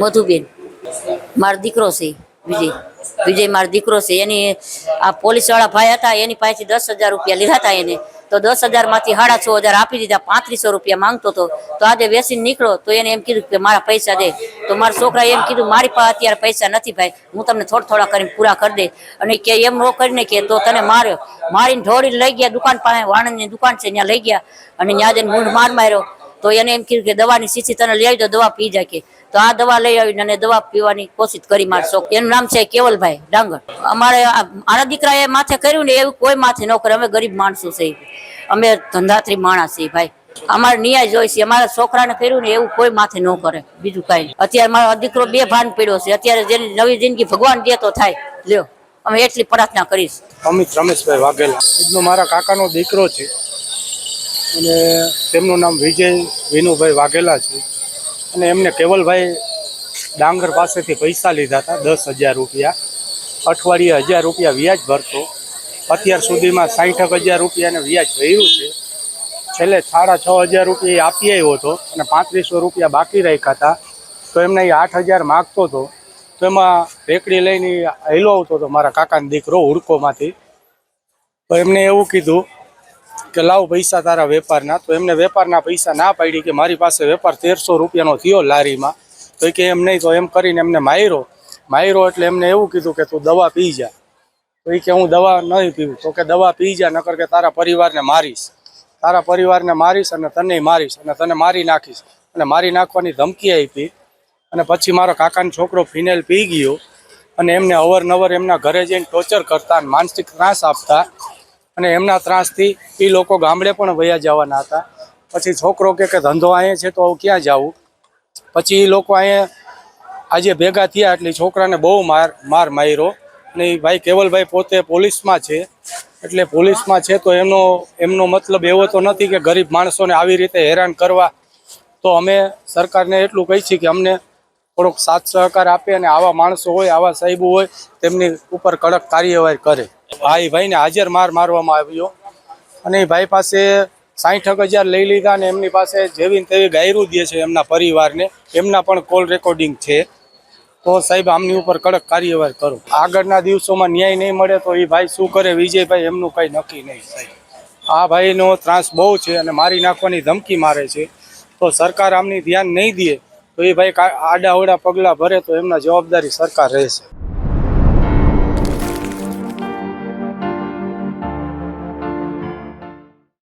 મધુબેન. મારો દીકરો છે, વિજય. વિજય મારો દીકરો છે. એની આ પોલીસવાળા ભાઈ હતા, એની પાસેથી દસ હજાર રૂપિયા લીધા હતા એને. તો દસ હજારમાંથી સાડા છ હજાર આપી દીધા, પાંત્રીસો રૂપિયા માંગતો હતો. તો આજે વેસીને નીકળો, તો એને એમ કીધું કે મારા પૈસા દે. તો મારા છોકરાએ એમ કીધું, મારી પાસે અત્યારે પૈસા નથી ભાઈ, હું તમને થોડા થોડા કરીને પૂરા કરી દે. અને કે એમ નો કરીને કે, તો તને માર્યો. મારીને ઢોળીને લઈ ગયા, દુકાન પાસે વાણંદની દુકાન છે, ત્યાં લઈ ગયા. અને ત્યાં જઈને મૂંઢ માર માર્યો. તો એને એમ કીધું કે દવાની શીશી તને લઈ આવી દો દવા પી જાય કે. તો આ દવા લઈ આવીને અને દવા પીવાની કોશિશ કરી માર શોખ એનું નામ છે કેવલભાઈ ડાંગર. અમારે આ- દીકરા દીકરાએ માથે કર્યું ને એવું કોઈ માથે ન કરે અમે ગરીબ માણસો છે અમે ધંધાત્રી માણસ છીએ ભાઈ. અમારે ન્યાય જોઈ છે. અમારા છોકરાને કર્યું ને એવું કોઈ માથે ન કરે. બીજું કાંઈ અત્યારે મારો દીકરો બે ભાન પડ્યો છે. અત્યારે જેની નવી જિંદગી ભગવાન દે તો થાય. લ્યો, અમે એટલી પ્રાર્થના કરીશ. અમિત રમેશભાઈ વાઘેલા. મારા કાકાનો દીકરો છે. અને તેમનું નામ વિજય વિનુભાઈ વાઘેલા છે. અને એમને કેવલભાઈ ડાંગર પાસેથી પૈસા લીધા હતા, દસ હજાર રૂપિયા. અઠવાડિયે હજાર રૂપિયા વ્યાજ ભરતો. અત્યાર સુધીમાં સાઠ હજાર રૂપિયાને વ્યાજ ભર્યું છે. છેલ્લે સાડા છ હજાર રૂપિયા એ આપી આવ્યો હતો અને પાંત્રીસો રૂપિયા બાકી રાખ્યા હતા. તો એમને એ આઠ હજાર માગતો હતો. તો એમાં રેકડી લઈને હેલો આવતો હતો મારા કાકાનો દીકરો હુડકોમાંથી તો એમને એવું કીધું કે લાવ પૈસા તારા વેપારના. તો એમને વેપારના પૈસા ના પાડી કે મારી પાસે વેપાર તેરસો રૂપિયાનો થયો લારીમાં. તો કે એમ નહીં તો એમ કરીને એમને માયરો માયરો એટલે એમને એવું કીધું કે તું દવા પી જા. તો એ કે હું દવા નહીં પીવું. તો કે દવા પી જા, નકર કે તારા પરિવારને મારીશ. તારા પરિવારને મારીશ અને તને મારીશ અને તને મારી નાખીશ. અને મારી નાખવાની ધમકી આપી. અને પછી મારો કાકાનો છોકરો ફિનેલ પી ગયો. અને એમને અવરનવર એમના ઘરે જઈને ટોર્ચર કરતા અને માનસિક ત્રાસ આપતા. અને એમના ત્રાસથી એ લોકો ગામડે પણ વયા જવાના હતા. પછી છોકરો કે કે ધંધો અહીંયા છે તો ક્યાં જવું? પછી એ લોકો અહીંયા આજે ભેગા થયા એટલે છોકરાને બહુ માર માર માર્યો. અને એ ભાઈ કેવલભાઈ પોતે પોલીસમાં છે. એટલે પોલીસમાં છે તો એમનો એમનો મતલબ એવો તો નથી કે ગરીબ માણસોને આવી રીતે હેરાન કરવા. તો અમે સરકારને એટલું કહી છીએ કે અમને થોડોક સાથ સહકાર આપે અને આવા માણસો હોય, આવા સાહેબો હોય, તેમની ઉપર કડક કાર્યવાહી કરે. એ ભાઈને હાજર માર મારવામાં આવ્યો. અને એ ભાઈ પાસે સાહીઠ હજાર લઈ લીધા અને એમની પાસે જેવી ને તેવી ગાયરું દે છે એમના પરિવારને. એમના પણ કોલ રેકોર્ડિંગ છે. તો સાહેબ, આમની ઉપર કડક કાર્યવાહી કરો. આગળના દિવસોમાં ન્યાય નહીં મળે તો એ ભાઈ શું કરે? વિજયભાઈ, એમનું કંઈ નક્કી નહીં સાહેબ. આ ભાઈનો ત્રાસ બહુ છે અને મારી નાખવાની ધમકી મારે છે. તો સરકાર આમની ધ્યાન નહીં દે તો એ ભાઈ આડા અવડા પગલાં ભરે તો એમના જવાબદારી સરકાર રહેશે.